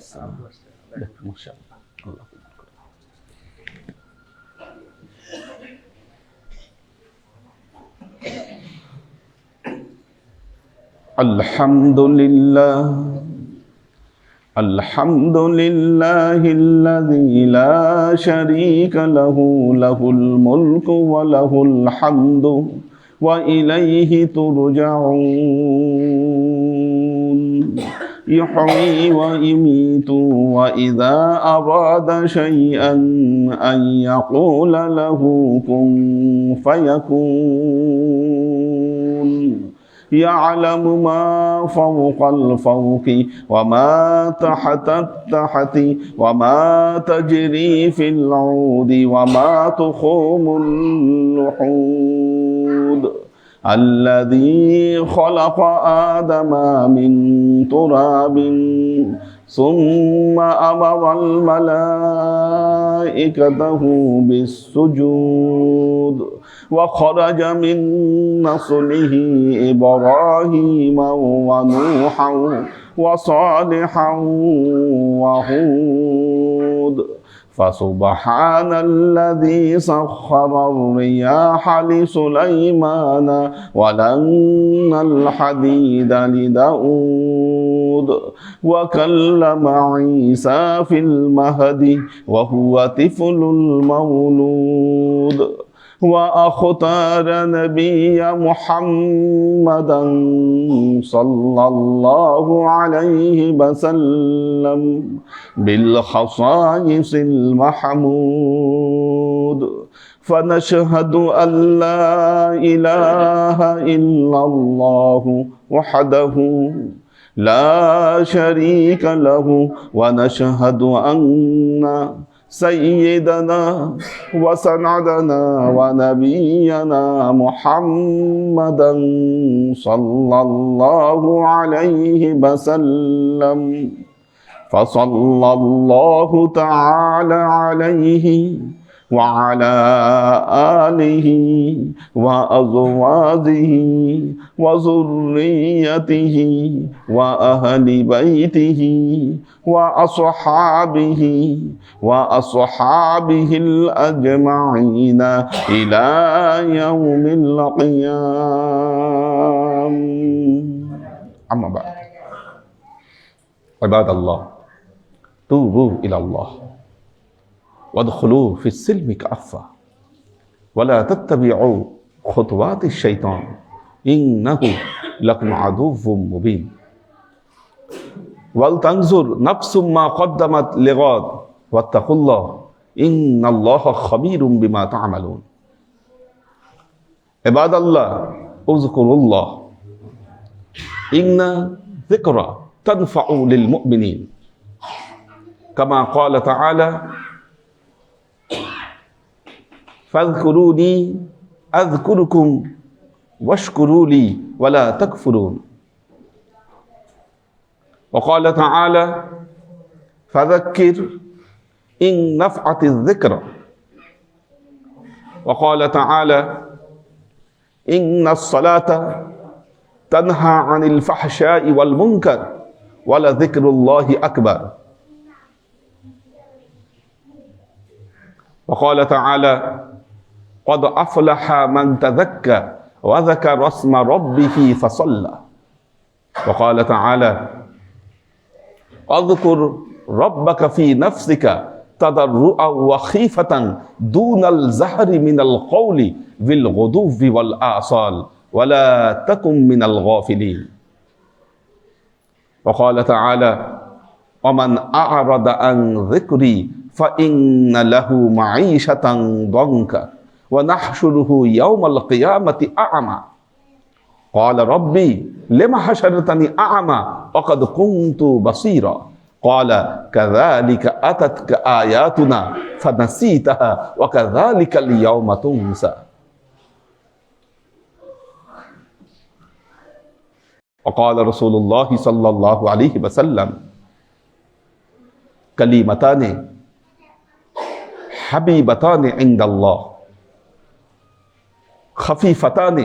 ওয়ালাইকুম আসসালাম মাশাআল্লাহ আল্লাহ কবুল করুন। الحمد لله الحمد لله الذي لا شريك له له الملك وله الحمد وإليه ترجعون يحيي ويميت وإذا أراد شيئا أن يقول له كن فيكون. يعلم ما فوق الفوق وما تحت التحت وما تجري في العود وما تخوم اللحود الذي خلق آدم من تراب ثم أمر الملائكته بالسجود وخرج من نسله إبراهيم ونوحا وصالحا وهود فسبحان الذي سخر الرياح لسليمان ولن الحديد لداود وكلم عيسى في المهد وهو طفل المولود. وأختار نبي محمدا صلى الله عليه وسلم بالخصائص المحمود. فنشهد أن لا إله إلا الله وحده لا شريك له ونشهد أن سيدنا وسندنا ونبينا محمدا صلى الله عليه وسلم. فصلى الله تعالى عليه وعلى آله وأزواجه وذريته وأهل بيته وأصحابه وأصحابه الأجمعين إلى يوم القيامة أما بعد. عباد الله توبوا إلى الله. وادخلوا في السلم كافه ولا تتبعوا خطوات الشيطان. إنه لكم عدو مبين. ولتنظر نفس ما قدمت لغد واتقوا الله. إن الله خبير بما تعملون. عباد الله اذكروا الله. إن ذكرى تنفع للمؤمنين. كما قال تعالى فاذكروني أذكركم واشكروا لي ولا تكفرون. وقال تعالى فذكر إن نفعت الذكرى وقال تعالى إن الصلاة تنهى عن الفحشاء والمنكر ولذكر الله أكبر. وقال تعالى قد أفلح من تذكى وذكر اسم ربه فصلى وقال تعالى اذكر ربك في نفسك تضرعا وخيفة دون الزهر من القول بالغدو والآصال ولا تكن من الغافلين. وقال تعالى ومن أعرض عن ذكري فإن له معيشة ضنكا ونحشره يوم القيامة أعمى. قال ربي لم حشرتني أعمى؟ وقد كنت بصيرا. قال كذلك أتتك آياتنا فنسيتها وكذلك اليوم تنسى. وقال رسول الله صلى الله عليه وسلم كلمتان حبيبتان عند الله. خفيفتان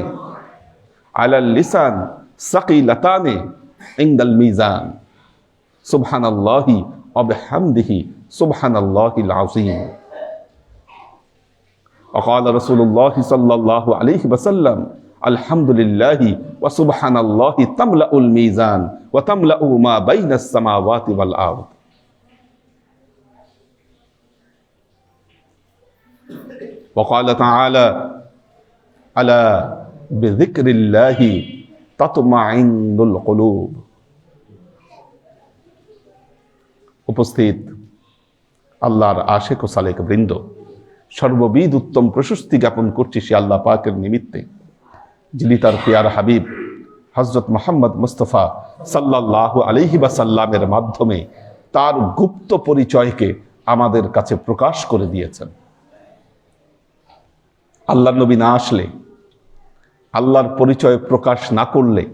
على اللسان ثقيلتان عند الميزان. سبحان الله وبحمده سبحان الله العظيم. وقال رسول الله صلى الله عليه وسلم الحمد لله وسبحان الله تملأ الميزان وتملأ ما بين السماوات والأرض. وقال تعالى উপস্থিত আল্লাহর আশেক ও সালেক বৃন্দ সর্ববিদ উত্তম প্রশস্তি জ্ঞাপন করছি সে আল্লাহ পাকের নিমিত্তে, যিনি তার পিয়ার হাবিব হজরত মোহাম্মদ মুস্তফা সাল্লাহ আলহি সাল্লামের মাধ্যমে তার গুপ্ত পরিচয়কে আমাদের কাছে প্রকাশ করে দিয়েছেন। আল্লাহ নবী না আসলে আল্লাহর পরিচয় প্রকাশ না করলে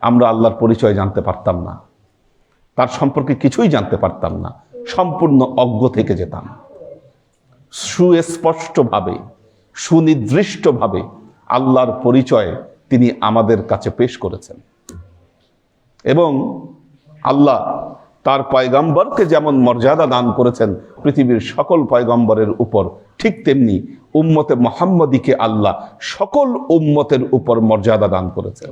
আমরা আল্লাহর পরিচয় জানতে পারতাম না। তার সম্পর্কে কিছুই জানতে পারতাম না। সম্পূর্ণ অজ্ঞ থেকে যেতাম। সুস্পষ্টভাবে, সুনির্দিষ্টভাবে আল্লাহর পরিচয় তিনি আমাদের কাছে পেশ করেছেন। এবং আল্লাহ তার পয়গম্বরকে যেমন মর্যাদা দান করেছেন পৃথিবীর সকল পয়গম্বরের উপর, ঠিক তেমনি উম্মতে মোহাম্মদীকে আল্লাহ সকল উম্মতের উপর মর্যাদা দান করেছেন।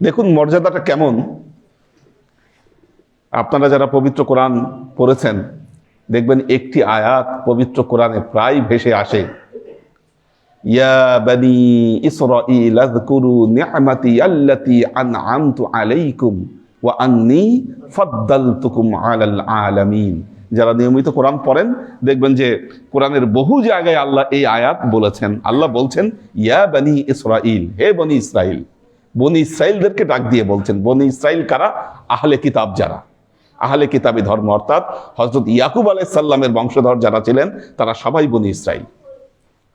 দেখুন মর্যাদাটা কেমন? আপনারা যারা পবিত্র কোরআন পড়েছেন, দেখবেন একটি আয়াত পবিত্র কোরআনে প্রায় ভেসে আসে। বানি ইসরাঈল আযকুরু নি'মাতি আল্লাতী আন'আমতু আলাইকুম ওয়া আন্নী ফাদ্দালতুকুম আলাল আলামিন। যারা নিয়মিত কোরআন পড়েন, দেখবেন যে কোরআনের বহু জায়গায় আল্লাহ এই আয়াত বলেছেন। আল্লাহ বলছেন, ইয়া বানি ইসরাঈল, হে বনি ইসরাইল বনি ইসরাইলদেরকে ডাক দিয়ে বলছেন, বনি ইসরাইল কারা? আহলে কিতাব যারা। আহলে কিতাবি ধর্ম, অর্থাৎ হজরত ইয়াকুব আলাই সাল্লামের বংশধর যারা ছিলেন, তারা সবাই বনি ইসরাইল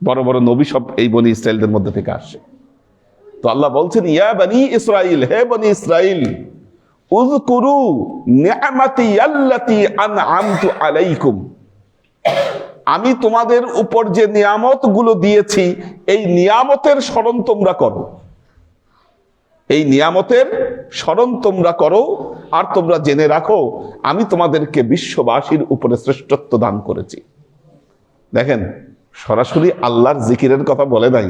বড় বড় নবী সব এই বনি ইসরাইলদের মধ্যে থেকে আসে। তো আল্লাহ বলছেন, ইয়া বনি ইসরাইল, হে বনি ইসরাইল, উযকুরু নি'মাতি আল্লাতী আন'আমতু আলাইকুম। আমি তোমাদের উপর যে নিয়ামতগুলো দিয়েছি, এই নিয়ামতের স্মরণ তোমরা করো। এই নিয়ামতের স্মরণ তোমরা করো আর তোমরা জেনে রাখো, আমি তোমাদেরকে বিশ্ববাসীর উপরে শ্রেষ্ঠত্ব দান করেছি। দেখেন সরাসরি আল্লাহর জিকিরের কথা বলে নাই।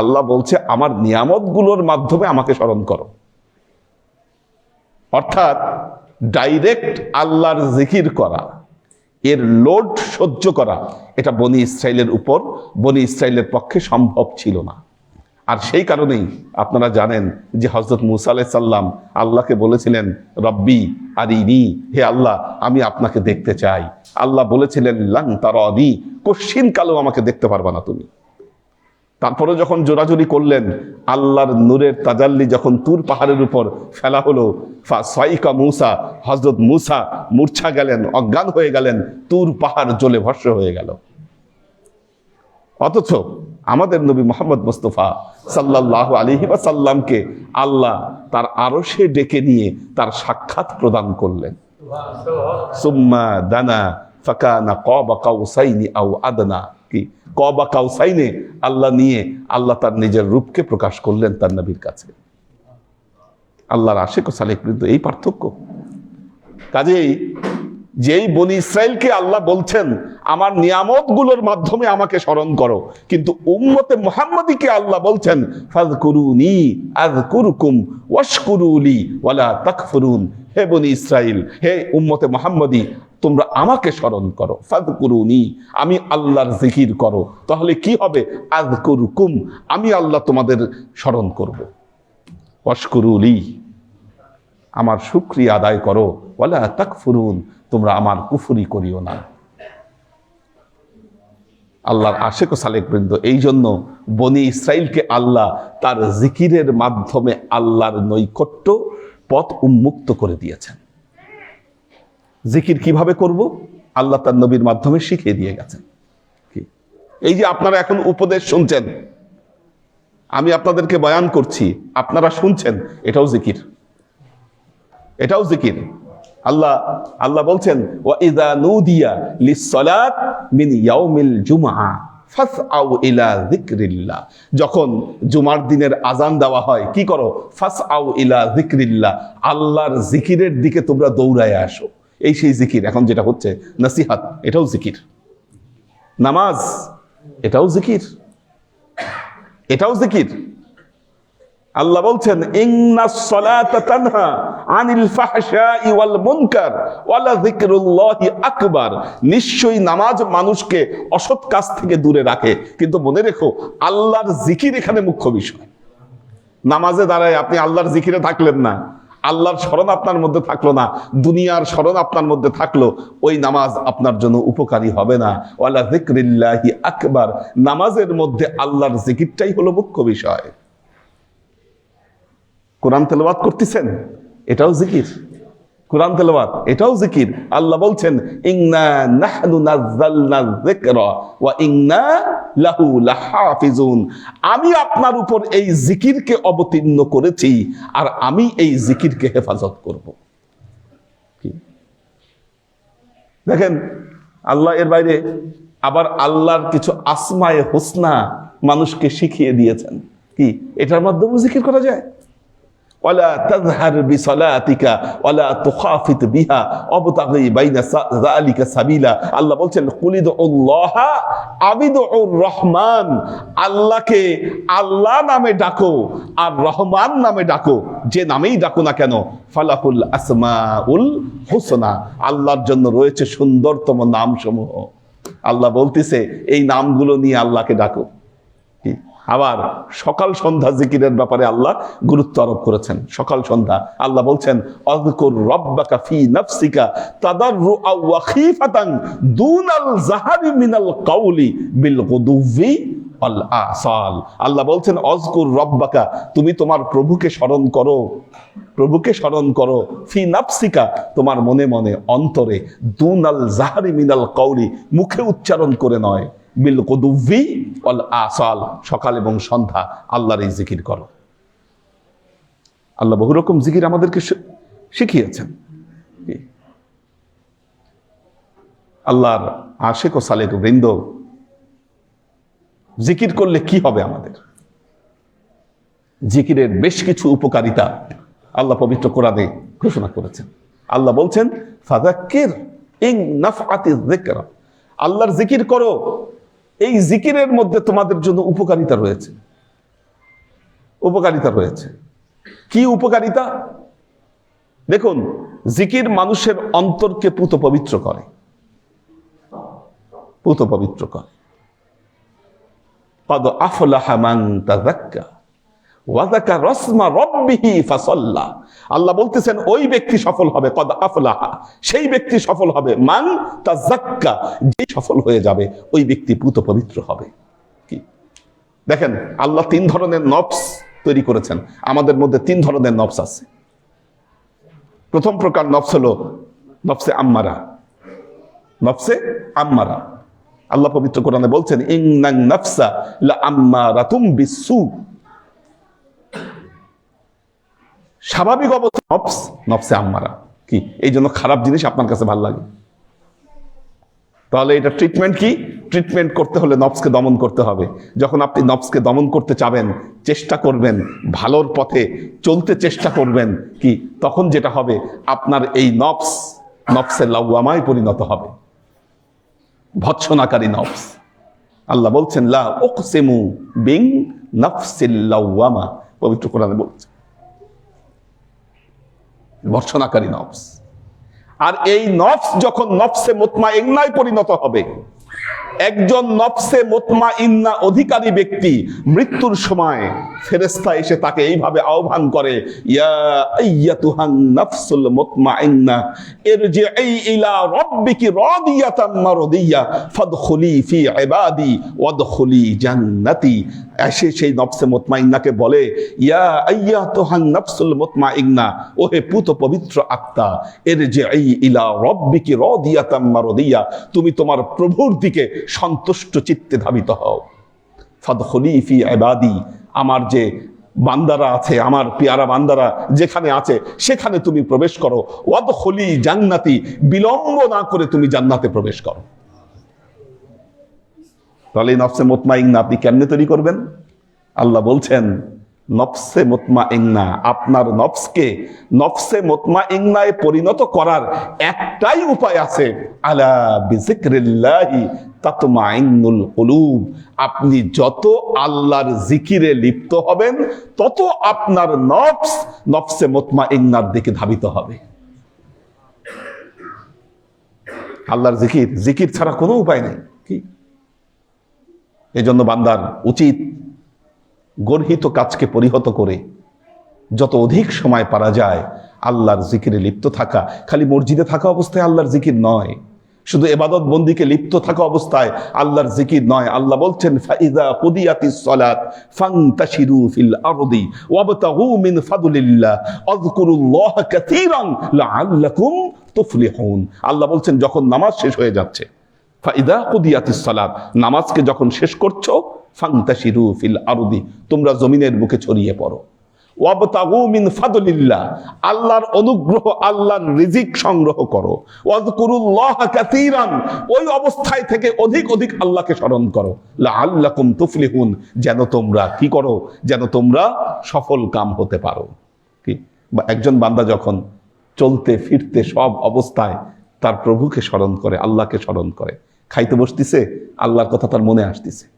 আল্লাহ বলছে, আমার নিয়ামতগুলোর মাধ্যমে আমাকে স্মরণ করো। অর্থাৎ ডাইরেক্ট আল্লাহর জিকির করা, এর লোড সহ্য করা, এটা বনি ইসরায়েলের উপর, বনি ইসরায়েলের পক্ষে সম্ভব ছিল না। আর সেই কারণেই আপনারা জানেন যে হজরত মুসা আলাই সাল্লাম আল্লাহকে বলেছিলেন, রব্বি আর ইনি হে আল্লাহ, আমি আপনাকে দেখতে চাই। আল্লাহ বলেছিলেন লাং তার অদি কশিন কালো আমাকে দেখতে পারবা না তুমি। তারপরে যখন জোরাজুরি করলেন, আল্লাহর নূরের তাজাল্লি যখন তুর পাহাড়ের উপর ফেলা হলো সাইকা মুসা হজরত মুসা মূর্ছা গেলেন, অজ্ঞান হয়ে গেলেন, তুর পাহাড় জ্বলে ভস্য হয়ে গেল। অথচ আমাদের নবী মোহাম্মদ মুস্তফা সাল্লাহ আলহি সাল্লামকে আল্লাহ তার আরও সে ডেকে নিয়ে তার সাক্ষাৎ প্রদান করলেন। সুম্মা দানা ফাকানা কবা কাউসাইনি আও আদনা। কি? কবা কাউসাইনে আল্লাহ নিয়ে আল্লাহ তার নিজের রূপকে প্রকাশ করলেন তার নবীর কাছে। আল্লাহর আশেক ও সালেক কিন্তু এই পার্থক্য। কাজেই যেই বনি ইসরায়েলকে আল্লাহ বলছেন, আমার নিয়ামতগুলোর মাধ্যমে আমাকে স্মরণ করো। কিন্তু উম্মতে মোহাম্মদীকে আল্লাহ বলছেন ফাজকুরুনি আযকুরুকুম ওয়াশকুরুলি ওয়ালা তাকফুরুন। হে বনি ইসরাইল, হে উম্মতে মোহাম্মদী, তোমরা আমাকে স্মরণ করো। ফাজকুরুনি আমি আল্লাহর জিকির করো। তাহলে কি হবে? আযকুরুকুম, আমি আল্লাহ তোমাদের স্মরণ করব। ওয়াশকুরুলি, আমার শুক্রিয়া আদায় করো। ওয়ালা তাকফুরুন তোমরা আমার কুফুরি করিও না। আল্লাহর আশেক সালেক বৃন্দ এই জন্য বনি ইসরাইলকে আল্লাহ তার জিকিরের মাধ্যমে আল্লাহর নৈকট্য পথ উন্মুক্ত করে দিয়েছেন। জিকির কীভাবে করব? আল্লাহ তার নবীর মাধ্যমে শিখিয়ে দিয়ে গেছেন। এই যে আপনারা এখন উপদেশ শুনছেন, আমি আপনাদেরকে বয়ান করছি, আপনারা শুনছেন, এটাও জিকির। এটাও জিকির। আল্লাহ আল্লাহ বলছেন, ওয়া নুদিয়া লিসসালাত মিন ইয়াউমিল জুমআ ফাস আউ ইলা যিকরিল্লাহ। যখন জুমার দিনের আজান দেওয়া হয়, কি করো? ফাস আউ ইলা যিকরিল্লাহ। আল্লাহর জিকিরের দিকে তোমরা দৌড়ায় আসো। এই সেই জিকির এখন যেটা হচ্ছে নসিহাত, এটাও জিকির নামাজ, এটাও জিকির এটাও জিকির আল্লাহ বলছেন, ইন্না সলাতা তানহা আনিল ফাহশাই ওয়াল মুনকার ওয়ালা যিকরুল্লাহি আকবার। নিশ্চয়ই নামাজ মানুষকে অসৎ কাজ থেকে দূরে রাখে। কিন্তু মনে রেখো, আল্লাহর জিকির এখানে মুখ্য বিষয়। নামাজে দাঁড়ায় আপনি আল্লাহর জিকিরে থাকলেন না, আল্লাহর স্মরণ আপনার মধ্যে থাকল না, দুনিয়ার স্মরণ আপনার মধ্যে থাকল, ওই নামাজ আপনার জন্য উপকারী হবে না। ওয়ালা যিকরিল্লাহি আকবার। নামাজের মধ্যে আল্লাহর জিকিরটাই হলো মুখ্য বিষয়। কোরআন তেলাওয়াত করতেছেন? এটাও জিকির। কোরআন তেলাওয়াত, এটাও জিকির। আল্লাহ বলছেন, ইন্না নাহনু যিকরা ওয়া লাহু লাহাফিজুন। আমি আপনার উপর এই জিকিরকে অবতীর্ণ করেছি, আর আমি এই জিকিরকে হেফাজত করব। দেখেন, আল্লাহ এর বাইরে আবার আল্লাহর কিছু আসমায়ে হোসনা মানুষকে শিখিয়ে দিয়েছেন। কি? এটার মাধ্যমে জিকির করা যায়? ওয়ালা তাজহার বিসালাতিকা ওয়ালা তুখাফিত বিহা অবতাগি বাইনা যালিকা সাবিলা। আল্লাহ বলছেন, কুলিদ উল্লাহ আবিদুর রহমান। আল্লাহকে আল্লাহ নামে ডাকো আর রহমান নামে ডাকো। যে নামেই ডাকো না কেন? ফালাকুল আসমাউল হুসনা। আল্লাহর জন্য রয়েছে সুন্দরতম নামসমূহ। আল্লাহ বলতেছে, এই নামগুলো নিয়ে আল্লাহকে ডাকো। কি? আবার সকাল সন্ধ্যা জিকিরের ব্যাপারে আল্লাহ গুরুত্ব আরোপ করেছেন। সকাল সন্ধ্যা। আল্লাহ বলছেন অযকুর রব্বাকা ফি নাফসিকা তাদাররুআ ওয়া খিফাতান দুনাল জাহারি মিনাল কাউলি বিল গুদুবি ওয়াল আসাল। আল্লাহ বলছেন অজকুর রব্বাকা, তুমি তোমার প্রভুকে স্মরণ করো। প্রভুকে স্মরণ করো। ফি নাফসিকা, তোমার মনে মনে অন্তরে দুনাল জাহারি মিনাল কাউলি মুখে উচ্চারণ করে নয়। বিল কুদুভি অল আসাল, সকাল এবং সন্ধ্যা আল্লাহর এই জিকির করো। আল্লাহ বহু রকম জিকির আমাদেরকে শিখিয়েছেন। আল্লাহর আশেক ও সালেক বৃন্দ জিকির করলে কি হবে আমাদের? জিকিরের বেশ কিছু উপকারিতা আল্লাহ পবিত্র কোরআনে ঘোষণা করেছেন। আল্লাহ বলছেন ফাদাক্কির ইং নাফআতি যিকরা। আল্লাহর জিকির করো। এই জিকিরের মধ্যে তোমাদের জন্য উপকারিতা রয়েছে। উপকারিতা রয়েছে। কি উপকারিতা? দেখুন, জিকির মানুষের অন্তরকে পুত পবিত্র করে। পুত পবিত্র করে। পদ আফলাহা মাং তাজাক্কা আল্লাহ বলতেছেন, ওই ব্যক্তি সফল হবে, কদ আফলাহা। সেই ব্যক্তি সফল হবে, মান তাজাক্কা যে সফল হয়ে যাবে, ওই ব্যক্তি পুত পবিত্র হবে। কি? দেখেন, আল্লাহ তিন ধরনের নফস তৈরি করেছেন। আমাদের মধ্যে তিন ধরনের নফস আছে। প্রথম প্রকার নফস হলো নফসে আম্মারা। নফসে আম্মারা। আল্লাহ পবিত্র কোরআনে বলছেন ইন্নাং নাফসা লা আম্মারাতুম বিসু স্বাভাবিক অবস্থা। নফস, নফসে আম্মারা। কি? এই জন্য খারাপ জিনিস আপনার কাছে ভালো লাগে। তাহলে এটা ট্রিটমেন্ট কি? ট্রিটমেন্ট করতে হলে নফসকে দমন করতে হবে। যখন আপনি নফসকে দমন করতে চাবেন, চেষ্টা করবেন, ভালোর পথে চলতে চেষ্টা করবেন, কি? তখন যেটা হবে, আপনার এই নফস, নফসের লাউয়ামায় পরিণত হবে। ভৎসনাকারী নফস। আল্লাহ বলছেন, লা উকসিমু বিং নফসিল লাওয়ামা। পবিত্র কোরআনে বলছে। ভর্সনাকারী নফস। আর এই নফস যখন নফসে মোতমা এগনায় পরিণত হবে একজন নফসে মোতমা ইন্না অধিকারী ব্যক্তি মৃত্যুর সময় ফেরেস্তা এসে তাকে এইভাবে আহ্বান করে ইলা রাব্বিকি বলে, ইয়া পুত পবিত্র আত্মা ইরজিই ইলা রাব্বিকি রাদিয়াতাম মারদিয়া, তুমি তোমার প্রভুর দিকে সন্তুষ্ট চিত্তে ধাবিত হও। ফাদখুলি ফি আবাদি আমার যে বান্দারা আছে, আমার পিয়ারা বান্দারা যেখানে আছে, সেখানে তুমি প্রবেশ করো। ওয়াদখুলি জান্নাতি, বিলম্ব না করে তুমি জান্নাতে প্রবেশ করো। তাহলে নফসে মোতমাইন ইংনা আপনি কেমনে তৈরি করবেন? আল্লাহ বলছেন নফসে মোতমা ইংনা আপনার নফসকে নফসে মোতমা ইংনায় পরিণত করার একটাই উপায় আছে। আলা বিজিক্রিল্লাহি তাতমাইন্নুল কুলুব, আপনি যত আল্লাহর জিকিরে লিপ্ত হবেন, তত আপনার নফস নফসে মোতমা ইংনার দিকে ধাবিত হবে। আল্লাহর জিকির জিকির ছাড়া কোনো উপায় নেই। কি? এজন্য বান্দার উচিত গর্হিত কাজকে পরিহত করে। যত অধিক সময় পারা যায়, আল্লাহর জিকিরে লিপ্ত থাকা, খালি মসজিদে থাকা অবস্থায় আল্লাহর জিকির নয়। শুধু এবাদত বন্দিকে লিপ্ত থাকা অবস্থায় আল্লাহর জিকির নয়। আল্লাহ বলছেন আল্লাহ বলছেন, যখন নামাজ শেষ হয়ে যাচ্ছে ফাইদা কুদিয়াতিস নামাজকে যখন শেষ করছ ফিল তোমরা জমিনের বুকে ছড়িয়ে পড়ো। আল্লাহর অনুগ্রহ, আল্লাহর রিজিক সংগ্রহ করো। ওই অবস্থায় থেকে অধিক অধিক আল্লাহকে স্মরণ করো। তুফলিহুন, যেন তোমরা কি করো? যেন তোমরা সফল কাম হতে পারো। কি? বা একজন বান্দা যখন চলতে ফিরতে সব অবস্থায় তার প্রভুকে স্মরণ করে, আল্লাহকে স্মরণ করে, খাইতে বসতিছে, আল্লাহর কথা তার মনে আসতিছে।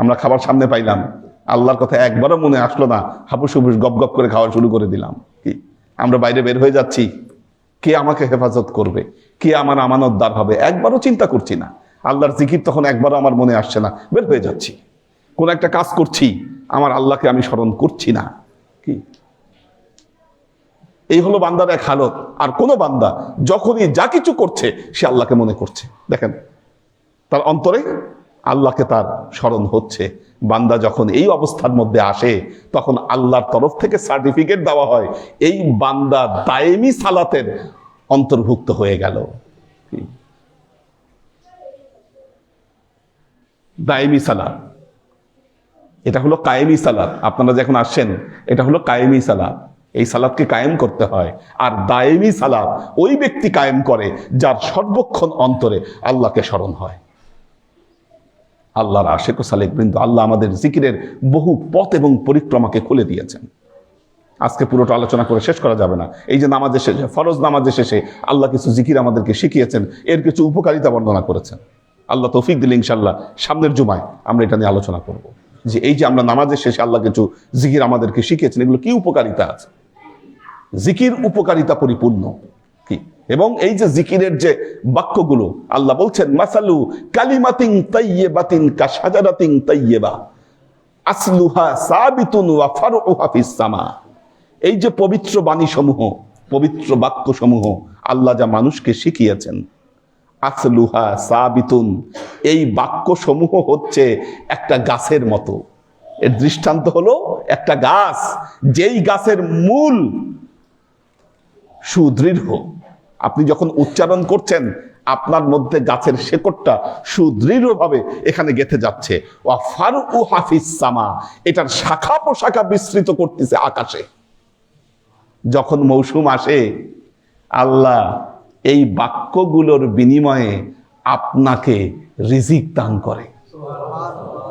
আমরা খাবার সামনে পাইলাম। আল্লাহর কথা একবারও মনে আসলো না। হাপুস হুপুস গপ গপ করে খাওয়া শুরু করে দিলাম। কি? আমরা বাইরে বের হয়ে যাচ্ছি। কে আমাকে হেফাজত করবে? কে আমার আমানতদার হবে? একবারও চিন্তা করছি না। আল্লাহর জিকির তখন একবারও আমার মনে আসছে না। বের হয়ে যাচ্ছি। কোন একটা কাজ করছি। আমার আল্লাহকে আমি স্মরণ করছি না। কি? এই হলো বান্দার এক হালত। আর কোনো বান্দা যখনই যা কিছু করছে, সে আল্লাহকে মনে করছে। দেখেন, তার অন্তরে আল্লাহকে তার স্মরণ হচ্ছে। বান্দা যখন এই অবস্থার মধ্যে আসে, তখন আল্লাহর তরফ থেকে সার্টিফিকেট দেওয়া হয়। এই বান্দা দায়েমি সালাতের অন্তর্ভুক্ত হয়ে গেল। দায়েমি সালাত। এটা হলো কায়েমি সালাত। আপনারা যখন আসছেন, এটা হলো কায়েমি সালাত। এই সালাদকে কায়েম করতে হয়। আর দায়েমি সালাত ওই ব্যক্তি কায়েম করে, যার সর্বক্ষণ অন্তরে আল্লাহকে স্মরণ হয়। আল্লাহর আশেক ও সালেক বৃন্দ, আল্লাহ আমাদের জিকিরের বহু পথ এবং পরিক্রমাকে খুলে দিয়েছেন। আজকে পুরোটা আলোচনা করে শেষ করা যাবে না। এই যে নামাজের শেষে, ফরজ নামাজের শেষে আল্লাহ কিছু জিকির আমাদেরকে শিখিয়েছেন, এর কিছু উপকারিতা বর্ণনা করেছেন। আল্লাহ তৌফিক দিলে ইনশাল্লাহ সামনের জুমায় আমরা এটা নিয়ে আলোচনা করব। যে এই যে আমরা নামাজের শেষে আল্লাহ কিছু জিকির আমাদেরকে শিখিয়েছেন, এগুলো কি উপকারিতা আছে? জিকির উপকারিতা পরিপূর্ণ। এবং এই যে জিকিরের যে বাক্যগুলো, আল্লাহ বলছেন, মাসালু কালিমাতিং তাইয়েবাতিন কা সাজারাতিন তাইয়েবা আসলুহা সাবিতুন ওয়া ফারউহা ফিস সামা। এই যে পবিত্র বাণী সমূহ পবিত্র বাক্য সমূহ আল্লাহ যা মানুষকে শিখিয়েছেন, আসলুহা সাবিতুন, এই বাক্য সমূহ হচ্ছে একটা গাছের মতো। এর দৃষ্টান্ত হলো একটা গাছ, যেই গাছের মূল সুদৃঢ়। আপনি যখন উচ্চারণ করছেন, আপনার মধ্যে গাছের শেকড়টা সুদৃঢ়ভাবে এখানে গেথে যাচ্ছে। ওয়া ফারু হাফিজ সামা, এটার শাখা প্রশাখা বিস্তৃত করতেছে আকাশে। যখন মৌসুম আসে, আল্লাহ এই বাক্যগুলোর বিনিময়ে আপনাকে রিজিক দান করে।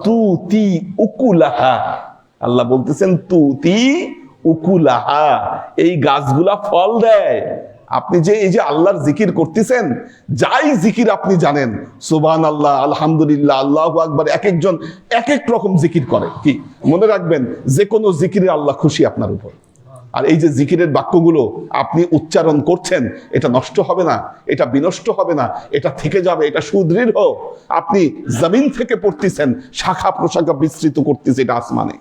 তু তি উকুলাহা, আল্লাহ বলতেছেন তু তি উকুলাহা, এই গাছগুলা ফল দেয়। আপনি যে এই যে আল্লাহর জিকির করতেছেন, যাই জিকির আপনি জানেন সুবান আল্লাহ আলহামদুলিল্লাহ, আল্লাহ আকবার এক একজন এক এক রকম জিকির করে। কি? মনে রাখবেন, যে কোনো জিকিরে আল্লাহ খুশি আপনার উপর। আর এই যে জিকিরের বাক্যগুলো আপনি উচ্চারণ করছেন, এটা নষ্ট হবে না, এটা বিনষ্ট হবে না, এটা থেকে যাবে, এটা সুদৃঢ়। আপনি জমিন থেকে পড়তেছেন শাখা প্রশাখা বিস্তৃত করতেছে এটা আসমানে।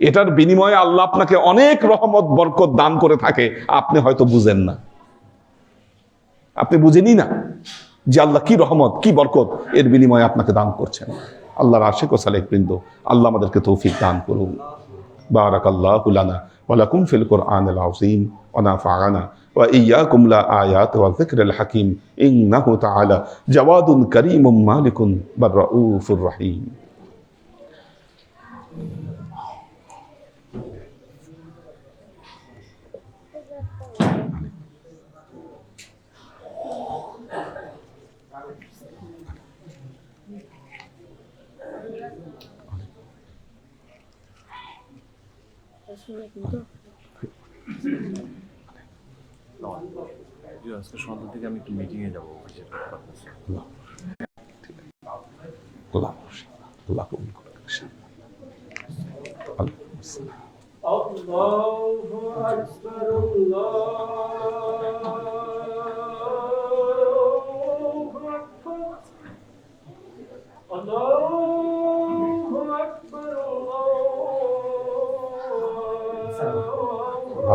এটার বিনিময়ে আল্লাহ আপনাকে অনেক রহমত বরকত দান করে থাকে আপনি হয়তো বুঝেন না আপনি বুঝেনই না যে আল্লাহ কি রহমত কি বরকত এর বিনিময়ে আপনাকে দান করছেন আল্লাহর আশেক ও সালেক বৃন্দ আল্লাহ আমাদেরকে তৌফিক দান করুন بارك الله لنا ولكم في القرآن العظيم ونفعنا وإياكم لا آيات والذكر الحكيم إنه تعالى جواد كريم مالك بل رؤوف رحيم জি, আজকে সন্ধ্যা থেকে আমি একটু মিটিংয়ে যাবো অফিসের ব্যাপার আছে। আল্লাহ আল্লাহ কবুল করুন আল্লাহ আসসালাম। الله أكبر الله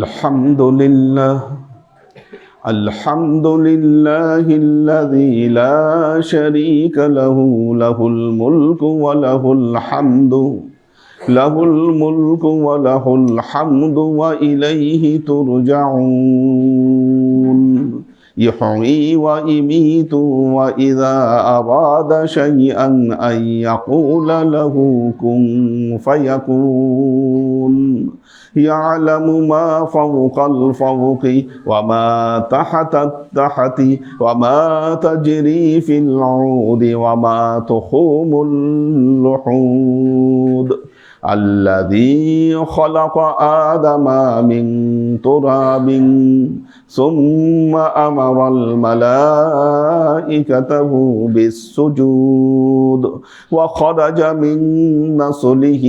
الحمد لله الحمد لله الذي لا شريك له له الملك وله الحمد. له الملك وله الحمد وإليه ترجعون. يحيي ويميت وإذا أراد شيئا أن يقول له كن فيكون. يعلم ما فوق الفوق وما تحت التحت وما تجري في العود وما تخوم اللحود. الذي خلق آدم من تراب ثم أمر الملائكته بالسجود وخرج من نسله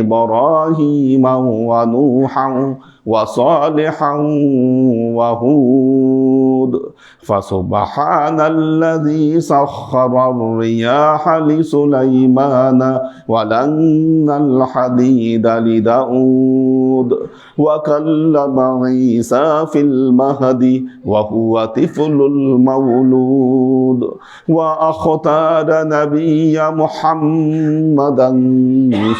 إبراهيم ونوحا وصالحا وهود. فسبحان الذي سخر الرياح لسليمان ولن الحديد لداود. وكلم عيسى في المهد وهو طفل المولود. وأختار نبي محمدا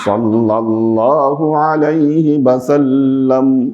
صلى الله عليه وسلم.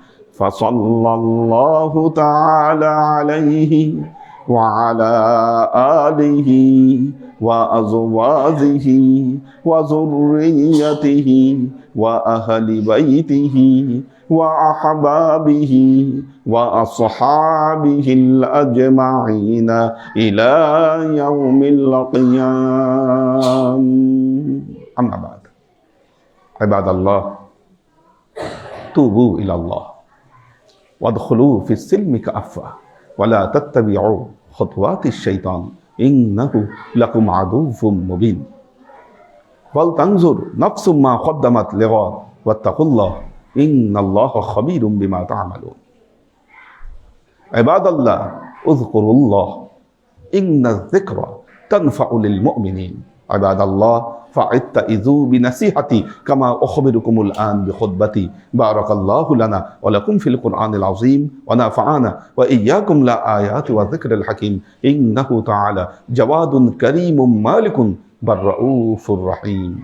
فصلى الله تعالى عليه وعلى آله وأزواجه وذريته وأهل بيته وأحبابه وأصحابه الأجمعين إلى يوم القيام. أما بعد. عباد الله توبوا إلى الله. وادخلوا في السلم كأفة ولا تتبعوا خطوات الشيطان إنه لكم عدو مبين. ولتنظر نفس ما قدمت لغد واتقوا الله إن الله خبير بما تعملون. عباد الله اذكروا الله إن الذكر تنفع للمؤمنين. عباد الله فاتئذوا بنصيحتي كما أخبركم الآن بخطبتي. بارك الله لنا ولكم في القرآن العظيم ونفعنا وإياكم لا آيات وذكر الحكيم. إنه تعالى جواد كريم مالك بل رؤوف رحيم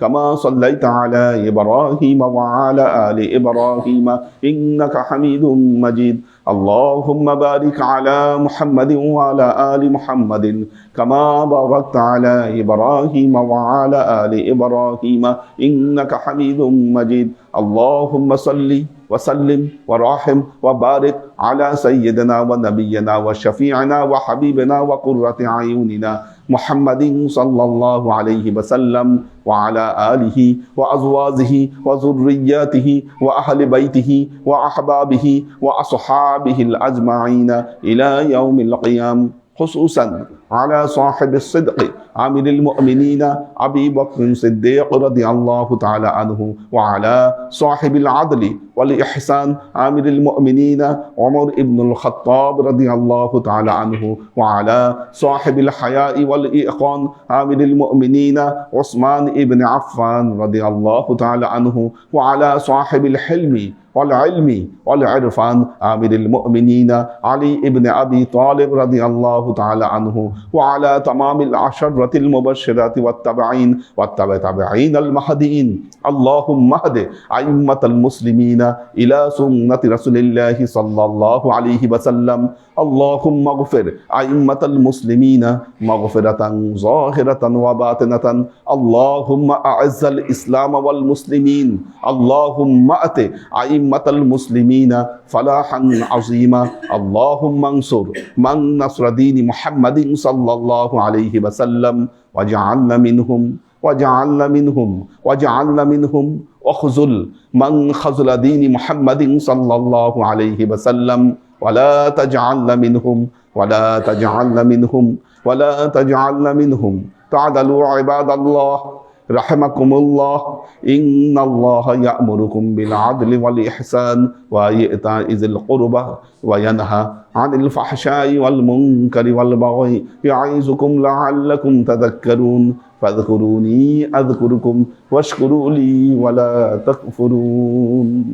كما صليت على إبراهيم وعلى آل إبراهيم إنك حميد مجيد. اللهم بارك على محمد وعلى آل محمد كما باركت على إبراهيم وعلى آل إبراهيم إنك حميد مجيد. اللهم صل وسلم ورحم وبارك على سيدنا ونبينا وشفيعنا وحبيبنا وقرة عيوننا محمد صلى الله عليه وسلم وعلى آله وأزواجه وذرياته وأهل بيته وأحبابه وأصحابه الأجمعين إلى يوم القيامة خصوصا على صاحب الصدق عامل المؤمنين أبي بكر الصديق رضي الله تعالى عنه وعلى صاحب العدل والإحسان عامل المؤمنين عمر بن الخطاب رضي الله تعالى عنه وعلى صاحب الحياء والإيقان عامل المؤمنين عثمان بن عفان رضي الله تعالى عنه وعلى صاحب الحلم والعلم والعرفان عامل المؤمنين علي بن أبي طالب رضي الله تعالى عنه وعلى تمام العشرة المبشرات والتبعين والتبع تبعين المهديين اللهم اهد أئمة المسلمين إلى سنة رسول الله صلى الله عليه وسلم اللهم اغفر أئمة المسلمين مغفرة ظاهرة وباطنة اللهم أعز الإسلام والمسلمين اللهم أت أئمة المسلمين فلاحا عظيما اللهم انصر من نصر دين محمد صلى الله عليه وسلم وجعلنا منهم وجعلنا منهم وجعلنا منهم واخذل من خذل دين محمد صلى الله عليه وسلم. ولا تجعلنا منهم ولا تجعلنا منهم ولا تجعلنا منهم. تعدلوا عباد الله رحمكم الله. إن الله يأمركم بالعدل والإحسان وإيتاء ذي القربى وينهى عن الفحشاء والمنكر والبغي يعظكم لعلكم تذكرون فاذكروني أذكركم واشكروا لي ولا تكفرون.